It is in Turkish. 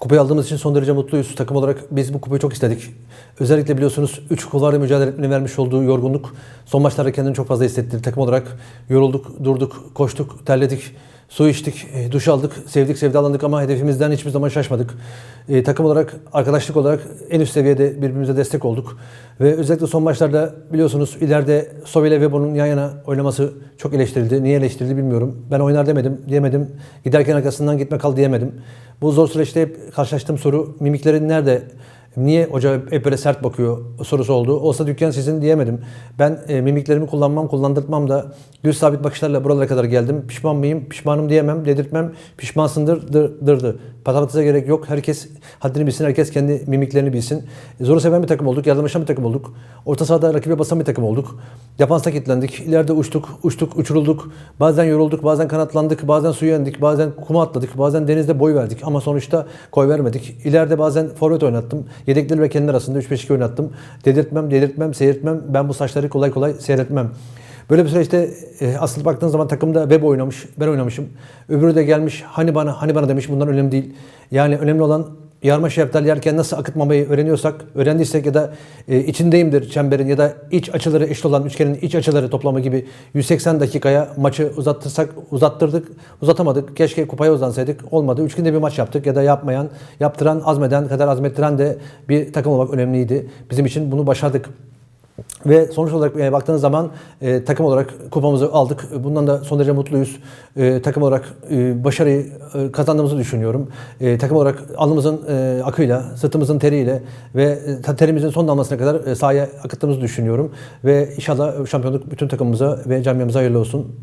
Kupayı aldığımız için son derece mutluyuz. Takım olarak biz bu kupayı çok istedik. Özellikle biliyorsunuz 3 kulvarla mücadele etmenin vermiş olduğu yorgunluk son maçlarda kendini çok fazla hissettirdi. Takım olarak yorulduk, durduk, koştuk, terledik, su içtik, e, duş aldık, sevdik, sevdalandık ama hedefimizden hiçbir zaman şaşmadık. E, takım olarak, arkadaşlık olarak en üst seviyede birbirimize destek olduk. Ve özellikle son maçlarda biliyorsunuz ileride Sobe ile Webo'nun yan yana oynaması çok eleştirildi. Niye eleştirildi bilmiyorum. Ben oynar demedim, diyemedim. Giderken arkasından gitme kal diyemedim. Bu zor süreçte hep karşılaştığım soru mimiklerin nerede? Niye hoca hep böyle sert bakıyor sorusu oldu. Olsa dükkan sizin diyemedim. Ben e, mimiklerimi kullanmam, kullandırtmam da düz sabit bakışlarla buralara kadar geldim. Pişman mıyım? Pişmanım diyemem, dedirtmem. Pişmansındır, dır, dırdı. Patlatınıza gerek yok. Herkes haddini bilsin, herkes kendi mimiklerini bilsin. E, zoru seven bir takım olduk, yardımlaşan bir takım olduk. Orta sahada rakibe basan bir takım olduk. Defansta kilitlendik. İleride uçtuk, uçtuk, uçurulduk. Bazen yorulduk, bazen kanatlandık, bazen suya indik, bazen kuma atladık, bazen denizde boy verdik. Ama sonuçta koy vermedik. İleride bazen forvet oynattım. Yedekleri ve kendi arasında 3-5-2 oynattım. Dedirtmem, dedirtmem, seyirtmem. Ben bu saçları kolay kolay seyretmem. Böyle bir süreçte e, aslında baktığın zaman takımda web oynamış, ben oynamışım. Öbürü de gelmiş hani bana hani bana demiş bundan önemli değil. Yani önemli olan yarma şeftali yerken nasıl akıtmamayı öğreniyorsak, öğrendiysek ya da e, içindeyimdir çemberin ya da iç açıları eşit olan üçgenin iç açıları toplama gibi 180 dakikaya maçı uzattırsak uzattırdık, uzatamadık. Keşke kupaya uzansaydık. Olmadı. Üç günde bir maç yaptık ya da yapmayan, yaptıran, azmeden kadar azmettiren de bir takım olmak önemliydi. Bizim için bunu başardık. Ve sonuç olarak e, baktığınız zaman e, takım olarak kupamızı aldık. Bundan da son derece mutluyuz. E, takım olarak e, başarıyı e, kazandığımızı düşünüyorum. E, takım olarak alnımızın e, akıyla, sırtımızın teriyle ve e, terimizin son damlasına kadar e, sahaya akıttığımızı düşünüyorum. Ve inşallah şampiyonluk bütün takımımıza ve camiamıza hayırlı olsun.